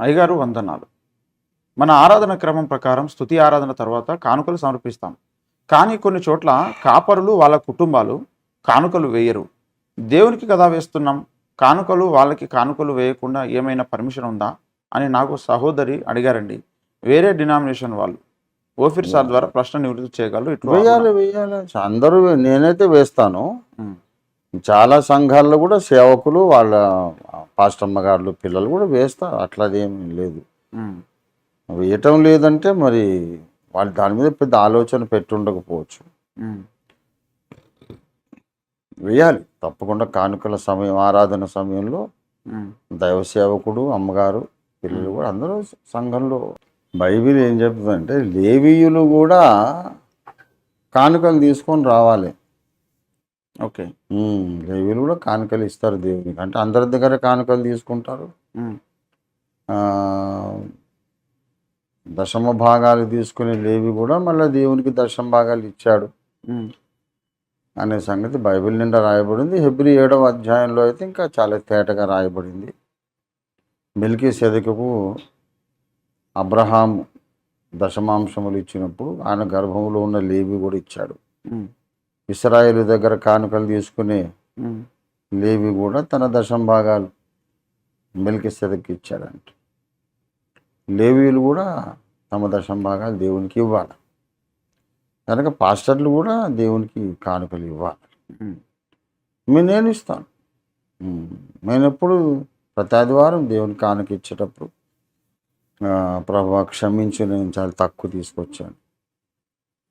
అయ్యగారు వందనాలు. మన ఆరాధన క్రమం ప్రకారం స్తుతి ఆరాధన తర్వాత కానుకలు సమర్పిస్తాం. కానీ కొన్ని చోట్ల కాపరులు వాళ్ళ కుటుంబాలు కానుకలు వేయరు. దేవునికి కదా వేస్తున్నాం. కానుకలు వాళ్ళకి కానుకలు వేయకుండా ఏమైనా పర్మిషన్ ఉందా? అని నాకు సహోదరి అడిగారండి. వేరే డినామినేషన్ వాళ్ళు. ఓఫిర్ సార్ ద్వారా ప్రశ్న నివృత్తి చేయగలరు. ఇట్లా వేయాలి వేయాలి. అందరూ నేనైతే వేస్తాను. చాలా సంఘాల్లో కూడా సేవకులు వాళ్ళ పాస్టమ్మ గారు పిల్లలు కూడా వేస్తారు. అట్లాదేం లేదు. వేయటం లేదంటే మరి వాళ్ళు దాని మీద పెద్ద ఆలోచన పెట్టి ఉండకపోవచ్చు ఉమ్, వేయాలి. తప్పకుండా కానుకల సమయం ఆరాధన సమయంలో దైవ సేవకుడు అమ్మగారు పిల్లలు కూడా అందరూ సంఘంలో బైబిల్ ఏం చెప్తుందంటే లేవీయులు కూడా కానుకలు తీసుకొని రావాలి. ఓకే. లేవీయులు కూడా కానుకలు ఇస్తారు దేవునికి. అంటే అందరి దగ్గర కానుకలు తీసుకుంటారు. దశమ భాగాలు తీసుకునే లేవి కూడా మళ్ళీ దేవునికి దశమ భాగాలు ఇచ్చాడు. అనే సంగతి బైబిల్ నిండా రాయబడింది. హెబ్రి ఏడవ అధ్యాయంలో అయితే ఇంకా చాలా తేటగా రాయబడింది. మిల్కీ సెదకకు అబ్రహాము దశమాంశములు ఇచ్చినప్పుడు ఆయన గర్భంలో ఉన్న లేవి కూడా ఇచ్చాడు. ఇస్రాయేలు దగ్గర కానుకలు తీసుకునే లేవి కూడా తన దశం భాగాలు మిల్కి సెదకి ఇచ్చాడంట. లేవీలు కూడా తమ దశం భాగాలు దేవునికి ఇవ్వాలి. కనుక పాస్టర్లు కూడా దేవునికి కానుకలు ఇవ్వాలి. ఉమ్, మీ- నేను ఇస్తాను. నేను ఎప్పుడు ప్రతి ఆదివారం దేవునికి కానుక ఇచ్చేటప్పుడు ప్రభా క్షమించి నేను చాలా తక్కువ తీసుకొచ్చాను.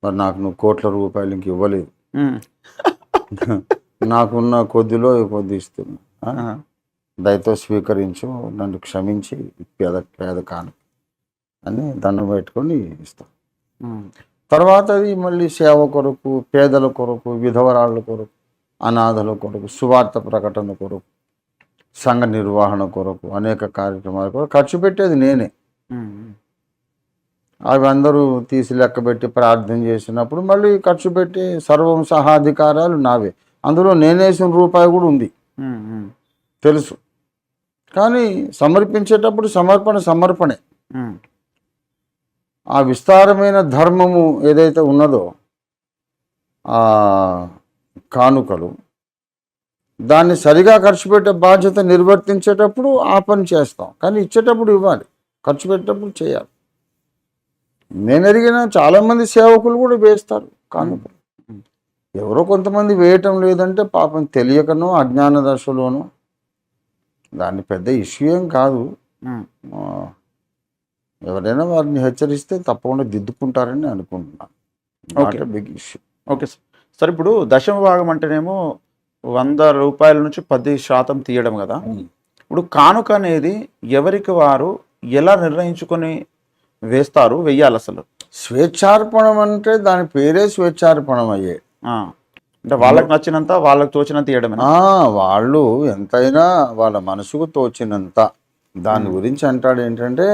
మరి నాకు నువ్వు కోట్ల రూపాయలు ఇంక ఇవ్వలేదు. నాకున్న కొద్దిలో కొద్ది ఇస్తున్నా. దయతో స్వీకరించు నన్ను క్షమించి పేద పేద కాను. అని దండం పెట్టుకొని ఇస్తాం. తర్వాత అది మళ్ళీ సేవ కొరకు పేదల కొరకు విధవరాళ్ళ కొరకు అనాథల కొరకు సువార్త ప్రకటన కొరకు సంఘ నిర్వహణ కొరకు అనేక కార్యక్రమాల కొరకు ఖర్చు పెట్టేది నేనే. అవి అందరూ తీసి లెక్క పెట్టి ప్రార్థన చేసినప్పుడు మళ్ళీ ఖర్చు పెట్టి సర్వం సహాధికారాలు నావే. అందులో నేనేసిన రూపాయి కూడా ఉంది. తెలుసు. కానీ సమర్పించేటప్పుడు సమర్పణ సమర్పణే. ఆ విస్తారమైన ధర్మము ఏదైతే ఉన్నదో ఆ కానుకలు దాన్ని సరిగా ఖర్చు పెట్టే బాధ్యత నిర్వర్తించేటప్పుడు ఆ పని చేస్తాం. కానీ ఇచ్చేటప్పుడు ఇవ్వాలి. ఖర్చు పెట్టేటప్పుడు చేయాలి. నేను ఎరిగిన చాలామంది సేవకులు కూడా వేస్తారు కానుకలు ఎవరో కొంతమంది వేయటం లేదంటే పాపం తెలియకనో అజ్ఞాన దశలోనో. దాన్ని పెద్ద ఇష్యూ ఏం కాదు. ఎవరైనా వారిని హెచ్చరిస్తే తప్పకుండా దిద్దుకుంటారని అనుకుంటున్నాను. Okay. Big issue okay sir. Sir ఇప్పుడు దశమ భాగం అంటేనేమో వంద రూపాయల నుంచి పది శాతం తీయడం కదా. ఇప్పుడు కానుక అనేది ఎవరికి వారు ఎలా నిర్ణయించుకొని వేస్తారు వెయ్యాలి అసలు స్వేచ్ఛార్పణం అంటే దాని పేరే స్వేచ్ఛార్పణం అయ్యే అంటే వాళ్ళకి నచ్చినంత వాళ్ళకి తోచినంత ఆ, వాళ్ళు ఎంతైనా వాళ్ళ మనసుకు తోచినంత. దాని గురించి అంటాడు ఏంటంటే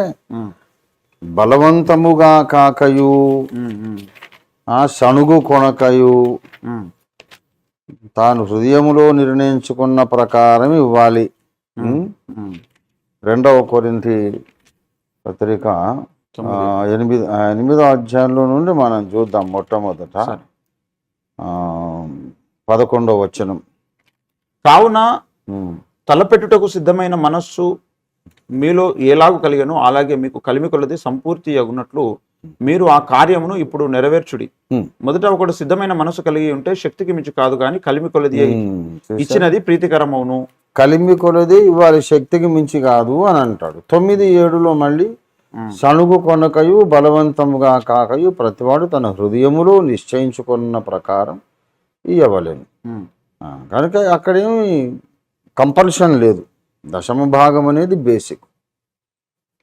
బలవంతముగా కాకయు సణుగు కొనకయు తాను హృదయములో నిర్ణయించుకున్న ప్రకారం ఇవ్వాలి. రెండవ కొరింథీ పత్రిక ఎనిమిది ఎనిమిదో అధ్యాయంలో నుండి మనం చూద్దాం మొట్టమొదట. పదకొండవ వచనం. కావున తలపెట్టుటకు సిద్ధమైన మనస్సు మీలో ఎలాగు కలిగను అలాగే మీకు కలిమి కొలది సంపూర్తి అగునట్లు మీరు ఆ కార్యమును ఇప్పుడు నెరవేర్చుడి. మొదట ఒకడు సిద్ధమైన మనసు కలిగి ఉంటే శక్తికి మించి కాదు కానీ కలిమి కొలది? ఇచ్చినది ప్రీతికరమవును. కలిమి కొలది ఇవాళ శక్తికి మించి కాదు అని అంటాడు. తొమ్మిది ఏడులో మళ్ళీ సణుగు కొనకయు బలవంతముగా కాకయు ప్రతివాడు తన హృదయములో నిశ్చయించుకున్న ప్రకారం ఇవ్వలేను కనుక అక్కడేమి కంపల్షన్ లేదు. దశమ భాగం అనేది బేసిక్.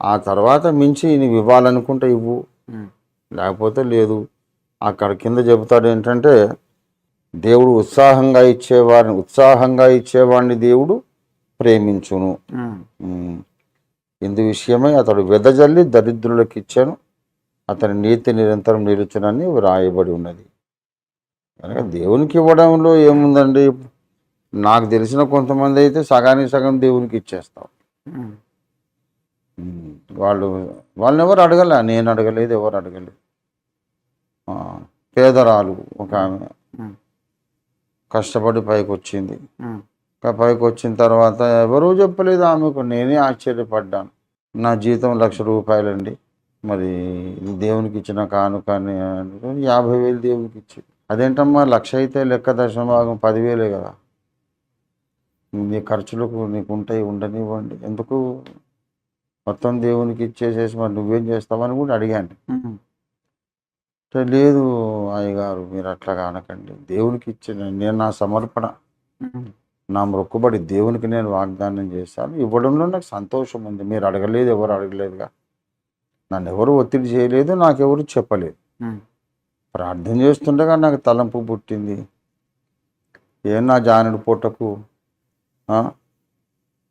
ఆ తర్వాత మించి నీవు ఇవ్వాలనుకుంటే ఇవ్వు. లేకపోతే లేదు. అక్కడ కింద చెబుతాడు ఏంటంటే దేవుడు ఉత్సాహంగా ఇచ్చేవారిని ఉత్సాహంగా ఇచ్చేవాడిని దేవుడు ప్రేమించును. ఇందు విషయమై అతడు వెదజల్లి దరిద్రులకు ఇచ్చాను. అతని నీతి నిరంతరం నిలుచునని వ్రాయబడి ఉన్నది. కనుక దేవునికి ఇవ్వడంలో ఏముందండి? నాకు తెలిసిన కొంతమంది అయితే సగానికి సగం దేవునికి ఇచ్చేస్తాం. వాళ్ళు వాళ్ళని ఎవరు అడగలే? నేను అడగలేదు ఎవరు అడగలేదు. పేదరాలు ఒక ఆమె కష్టపడి పైకి వచ్చింది పైకి వచ్చిన తర్వాత ఎవరూ చెప్పలేదు ఆమెకు. నేనే ఆశ్చర్యపడ్డాను. నా జీతం లక్ష రూపాయలండి. మరి ఇది దేవునికి ఇచ్చిన కానుక అని యాభై వేలు దేవునికి ఇచ్చి అదేంటమ్మా లక్ష అయితే లెక్క దర్శన భాగం పదివేలే కదా. నీ ఖర్చులకు నీకు ఉంటాయి ఉండనివ్వండి. ఎందుకు? మొత్తం దేవునికి ఇచ్చేసేసి మరి నువ్వేం చేస్తావని కూడా అడిగాను. లేదు అయ్యగారు మీరు అట్లా కానకండి. దేవునికి ఇచ్చిన నేను నా సమర్పణ. నా మొక్కుబడి దేవునికి నేను వాగ్దానం చేశాను. ఇవ్వడంలో నాకు సంతోషం ఉంది. మీరు అడగలేదు ఎవరు అడగలేదుగా. నన్ను ఎవరు ఒత్తిడి చేయలేదు నాకెవరు చెప్పలేదు. ప్రార్థన చేస్తుండగా నాకు తలంపు పుట్టింది. ఏం నా జానుడు పూటకు?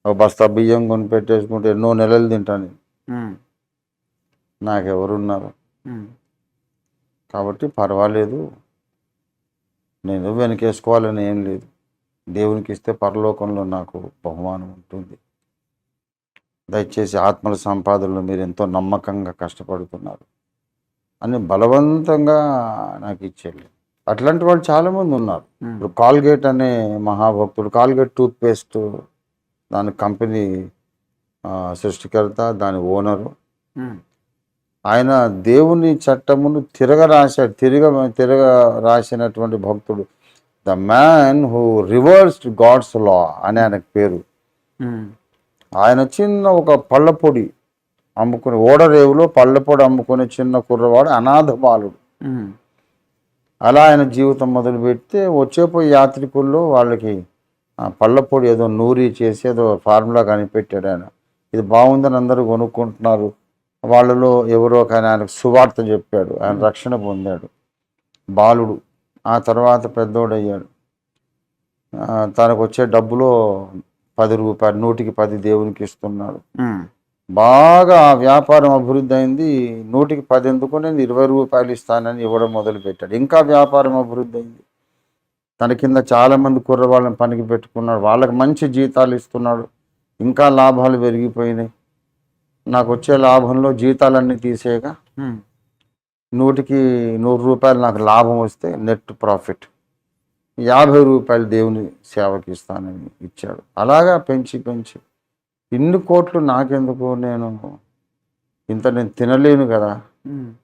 ఒక బస్తా బియ్యం కొని పెట్టేసుకుంటే ఎన్నో నెలలు తింటాను నాకెవరున్నారు? కాబట్టి పర్వాలేదు. నేను వెనకేసుకోవాలని ఏం లేదు. దేవునికి ఇస్తే పరలోకంలో నాకు బహుమానం ఉంటుంది. దయచేసి ఆత్మల సంపాదనలో మీరు ఎంతో నమ్మకంగా కష్టపడుతున్నారు. అని బలవంతంగా నాకు ఇచ్చేది అట్లాంటి వాళ్ళు చాలామంది ఉన్నారు. ఇప్పుడు కాల్గేట్ అనే మహాభక్తుడు కాల్గేట్ టూత్ పేస్ట్ దాని కంపెనీ సృష్టికర్త దాని ఓనరు. ఆయన దేవుని చట్టమును తిరగ రాశాడు తిరగ తిరగ రాసినటువంటి భక్తుడు. The man who reversed God's law అని ఆయనకు పేరు. ఆయన చిన్న ఒక పళ్ళపొడి అమ్ముకుని ఓడరేవులో పళ్ళపొడి అమ్ముకునే చిన్న కుర్రవాడు అనాథ బాలుడు. అలా ఆయన జీవితం మొదలు పెడితే వచ్చేపోయి యాత్రికుల్లో వాళ్ళకి పళ్ళపొడి ఏదో నూరి చేసి ఏదో ఫార్ములా కనిపెట్టాడు ఆయన. ఇది బాగుందని అందరూ కొనుక్కుంటున్నారు. వాళ్ళలో ఎవరో కానీ ఆయనకు సువార్త చెప్పాడు. ఆయన రక్షణ పొందాడు. బాలుడు. ఆ తర్వాత పెద్దోడయ్యాడు. తనకు వచ్చే డబ్బులో పది రూపాయలు నూటికి పది దేవునికి ఇస్తున్నాడు. బాగా ఆ వ్యాపారం అభివృద్ధి అయింది. నూటికి పది ఎందుకు? నేను ఇరవై రూపాయలు ఇస్తానని ఇవ్వడం మొదలు పెట్టాడు. ఇంకా వ్యాపారం అభివృద్ధి అయింది. తన కింద చాలా మంది కుర్రవాళ్ళని పనికి పెట్టుకున్నాడు. వాళ్ళకి మంచి జీతాలు ఇస్తున్నాడు. ఇంకా లాభాలు పెరిగిపోయినాయి. నాకు వచ్చే లాభంలో జీతాలన్నీ తీసేయగా నూటికి నూరు రూపాయలు నాకు లాభం వస్తే నెట్ ప్రాఫిట్. యాభై రూపాయలు దేవుని సేవకి ఇస్తానని ఇచ్చాడు. అలాగా పెంచి పెంచి. ఇన్ని కోట్లు నాకెందుకు? నేను ఇంత నేను తినలేను కదా.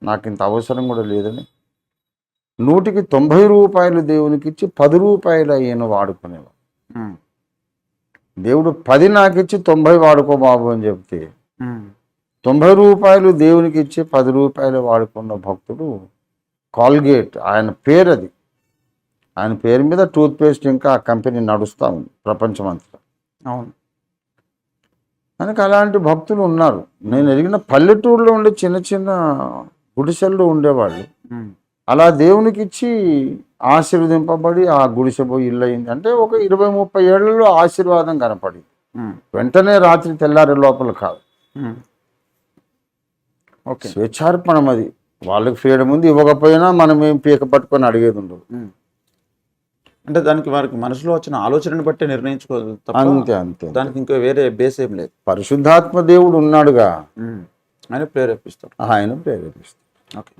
నాకు ఇంత అవసరం కూడా లేదని. నూటికి తొంభై రూపాయలు దేవునికి ఇచ్చి పది రూపాయలు అయ్యాను వాడుకునేవాడు. దేవుడు పది నాకు ఇచ్చి తొంభై వాడుకో బాబు అని చెప్తే తొంభై రూపాయలు దేవునికి ఇచ్చి పది రూపాయలు వాడుకున్న భక్తుడు కాల్గేట్. ఆయన పేరు అది ఆయన పేరు మీద టూత్ పేస్ట్ ఇంకా ఆ కంపెనీ నడుస్తూ ఉంది ప్రపంచమంతా. అవును. మనకు అలాంటి భక్తులు ఉన్నారు. నేను ఎరిగిన పల్లెటూరులో ఉండే చిన్న చిన్న గుడిసెల్లో ఉండేవాళ్ళు. అలా దేవునికి ఇచ్చి ఆశీర్వదింపబడి ఆ గుడిసె పోయి ఇల్లు అయింది. అంటే ఒక ఇరవై ముప్పై ఏళ్ళలో ఆశీర్వాదం కనపడింది. వెంటనే రాత్రి తెల్లారే లోపల కాదు. స్వేచ్ఛార్పణం అది. వాళ్ళకి ఫ్రీడమ్ ఉంది ఇవ్వకపోయినా మనం ఏం పీక పట్టుకొని అడిగేది ఉండదు. అంటే దానికి వారికి మనసులో వచ్చిన ఆలోచనని బట్టే నిర్ణయించుకోవాలి తప్ప అంతే అంతే దానికి ఇంకో వేరే బేస్ ఏం లేదు. పరిశుద్ధాత్మ దేవుడు ఉన్నాడుగా. ఆయన ప్రేరేపిస్తారు ఆయన ప్రేరేపిస్తాడు. ఓకే.